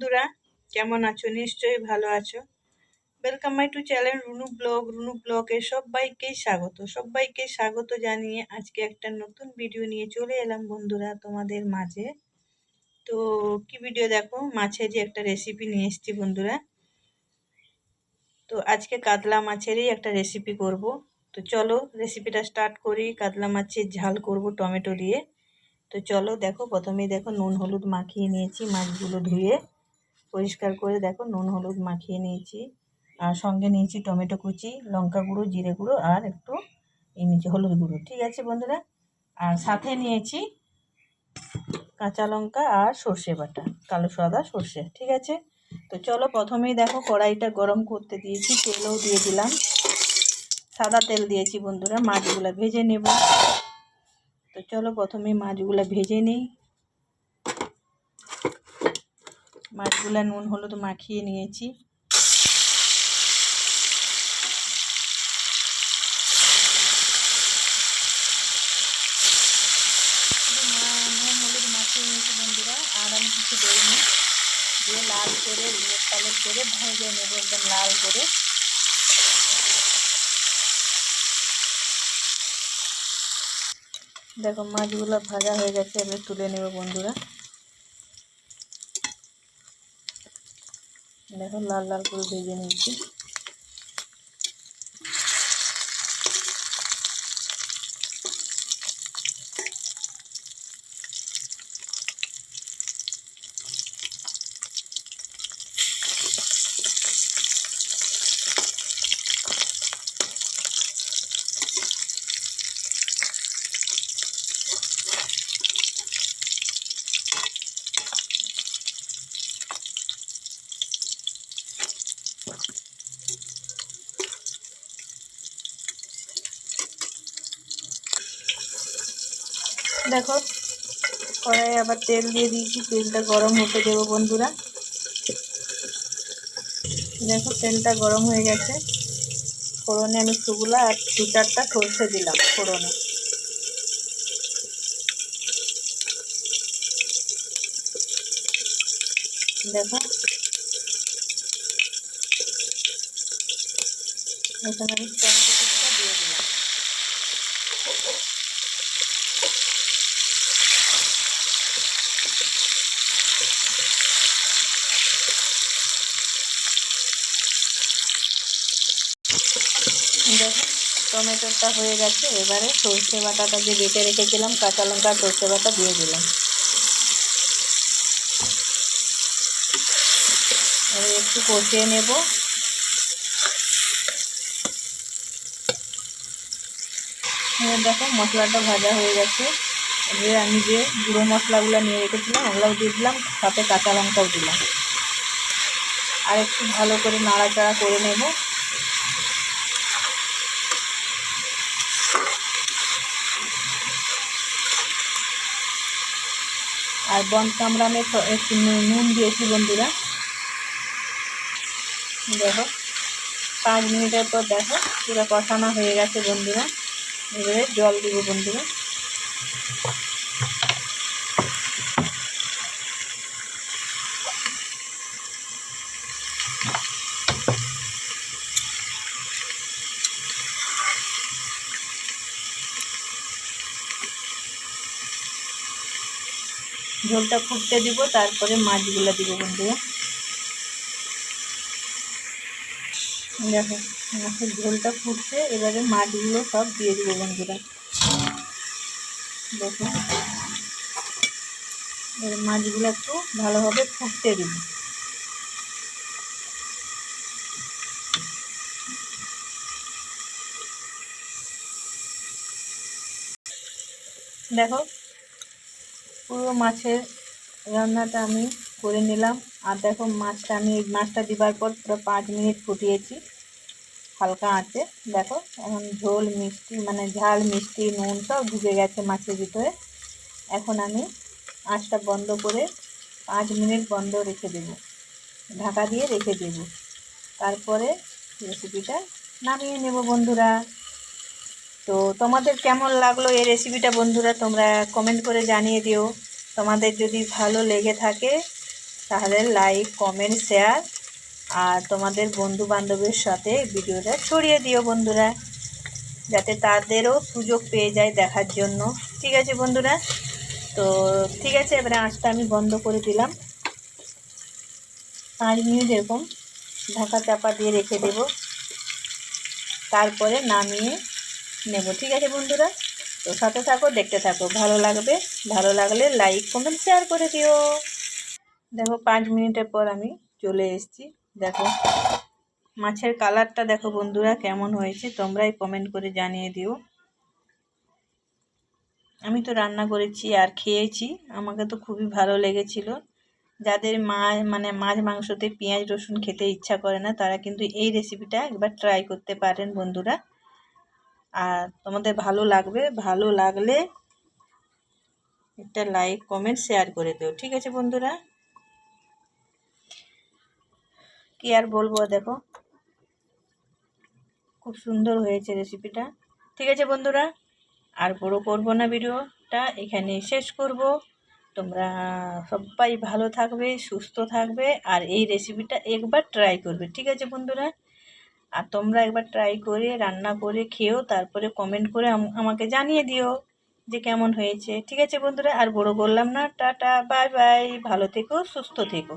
বন্ধুরা, কেমন আছো? নিশ্চয়ই ভালো আছো। Welcome my to channel Runu blog Runu ব্লগে সবাইকেই স্বাগত। সবাইকে স্বাগত জানিয়ে আজকে একটা নতুন ভিডিও নিয়ে চলে এলাম বন্ধুরা তোমাদের মাঝে। তো কি ভিডিও দেখো? মাছের যে একটা রেসিপি নিয়ে এসেছি বন্ধুরা। তো আজকে কাতলা মাছেরই একটা রেসিপি করব। তো চলো রেসিপিটা স্টার্ট করি। কাতলা মাছের ঝাল করব টমেটো দিয়ে। তো চলো দেখো, প্রথমেই দেখো নুন, হলুদ মাখিয়ে নিয়েছি মাছগুলো ধুয়ে। পরিষ্কার করে দেখো, নুন, হলুদ মাখিয়ে নিয়েছি। আর সঙ্গে নিয়েছি টমেটো কুচি, লঙ্কা গুঁড়ো, জিরে গুঁড়ো আর একটু নিচে হলুদ গুঁড়ো। ঠিক আছে বন্ধুরা? আর সাথে নিয়েছি কাঁচা লঙ্কা আর সর্ষে বাটা, কালো সাদা সর্ষে। ঠিক আছে? তো চলো প্রথমেই দেখো কড়াইটা গরম করতে দিয়েছি, তেলও দিয়ে দিলাম। সাদা তেল দিয়েছি বন্ধুরা, মাছগুলো ভেজে নেব। তো চলো প্রথমে মাছগুলো ভেজে নিই। মাছগুলো নুন, হলুদ মাখিয়ে নিয়েছি। নুন হলুদ মাখিয়ে নিয়েছি বন্ধুরা আর আমি কিছু দিয়ে লাল করে পালেট করে ভেজে নেব একদম লাল করে দেখো, মাছগুলো ভাজা হয়ে গেছে, এবার তুলে নেব বন্ধুরা। দেখো লাল লাল করে ভেজে নিচ্ছি। দেখো কড়াই আবার তেল দিয়ে দিয়েছি, তেলটা গরম হতে দেবো বন্ধুরা। দেখো, তেলটা গরম হয়ে গেছে। ফোড়নে আমি সুগুলা আর দু চারটা সরষে দিলাম ফোড়নে। দেখো। এখানে আমি টমেটো দিয়ে দিলাম দেখো টমেটোটা হয়ে গেছে, এবারে সর্ষে বাটাটা যে বেটে রেখেছিলাম, কাঁচা লঙ্কা সর্ষে বাটা দিয়ে দিলাম। একটু কষিয়ে নেব। এবার দেখো মশলাটা ভাজা হয়ে গেছে। এবার আমি যে গুঁড়ো মশলাগুলো নিয়ে রেখেছিলাম, ওগুলোও দিয়ে দিলাম, সাথে কাঁচা লঙ্কাও দিলাম। আর একটু ভালো করে নাড়াচাড়া করে নেব। আর বন কামড়ামে একটু নুন দিয়েছি বন্ধুরা। দেখো, পাঁচ মিনিটের পর দেখো পুরো কষানো হয়ে গেছে বন্ধুরা। এবারে জল দিব বন্ধুরা। ঝোলটা ফুটতে দিব, তারপরে মাছগুলো দিব বন্ধুরা। দেখো, মাছের ঝোলটা ফুটছে, এবারে মাছগুলো সব দিয়ে দিব বন্ধুরা। দেখো, এবার মাছগুলো একটু ভালোভাবে ফুটতে দিব। দেখো পুরো মাছের রান্নাটা আমি করে নিলাম। আর দেখো মাছটা আমি, মাছটা দিবার পর পুরো পাঁচ মিনিট ফুটিয়েছি। হালকা আঁচে। দেখো, এখন ঝোল, মিষ্টি মানে ঝাল, মিষ্টি, নুন সব ঢুকে গেছে মাছের ভিতরে। এখন আমি আঁচটা বন্ধ করে পাঁচ মিনিট বন্ধ রেখে দেব। ঢাকা দিয়ে রেখে দেব। তারপরে রেসিপিটা নামিয়ে নেব বন্ধুরা। তো তোমাদের কেমন লাগল এই রেসিপিটা বন্ধুরা? তোমরা কমেন্ট করে জানিয়ে দিও। তোমাদের যদি ভালো লেগে থাকে, তাহলে লাইক কমেন্ট শেয়ার আর তোমাদের বন্ধু বান্ধবের সাথে ভিডিওটা ছড়িয়ে দিও বন্ধুরা, যাতে তাদেরও সুযোগ পেয়ে যায় দেখার জন্য। ঠিক আছে বন্ধুরা? তো ঠিক আছে, এবারে আঁচটা আমি বন্ধ করে দিলাম। পাঁচ মিনিট এরকম ঢাকা চাপা দিয়ে রেখে দেব। তারপরে নামিয়ে নেব, ঠিক আছে বন্ধুরা? তো সাথে থাকো, দেখতে থাকো। ভালো লাগবে, ভালো লাগলে লাইক কমেন্ট শেয়ার করে দিও। দেখো, পাঁচ মিনিটের পর আমি চলে এসেছি। দেখো, মাছের কালারটা দেখো বন্ধুরা কেমন হয়েছে, তোমরাই কমেন্ট করে জানিয়ে দিও। আমি তো রান্না করেছি আর খেয়েছি, আমাকে তো খুবই ভালো লেগেছিল। যাদের মাছ মানে মাছ মাংসতে পেঁয়াজ, রসুন খেতে ইচ্ছা করে না, তারা কিন্তু এই রেসিপিটা একবার ট্রাই করতে পারেন বন্ধুরা। আর তোমাদের ভালো লাগবে, ভালো লাগলে একটা লাইক কমেন্ট শেয়ার করে দিও, ঠিক আছে বন্ধুরা? কি আর বলব দেখো? খুব সুন্দর হয়েছে রেসিপিটা ঠিক আছে বন্ধুরা? আর বড় করব না ভিডিওটা এখানে শেষ করব। তোমরা সবাই ভালো থাকবে, সুস্থ থাকবে, আর এই রেসিপিটা একবার ট্রাই করবে, ঠিক আছে বন্ধুরা? আর তোমরা একবার ট্রাই করে, রান্না করে খেয়েও তারপরে কমেন্ট করে আমাকে জানিয়ে দিও যে কেমন হয়েছে। ঠিক আছে বন্ধুরা, আর বড় বললাম না। টাটা বাই বাই ভালো থেকো, সুস্থ থেকো।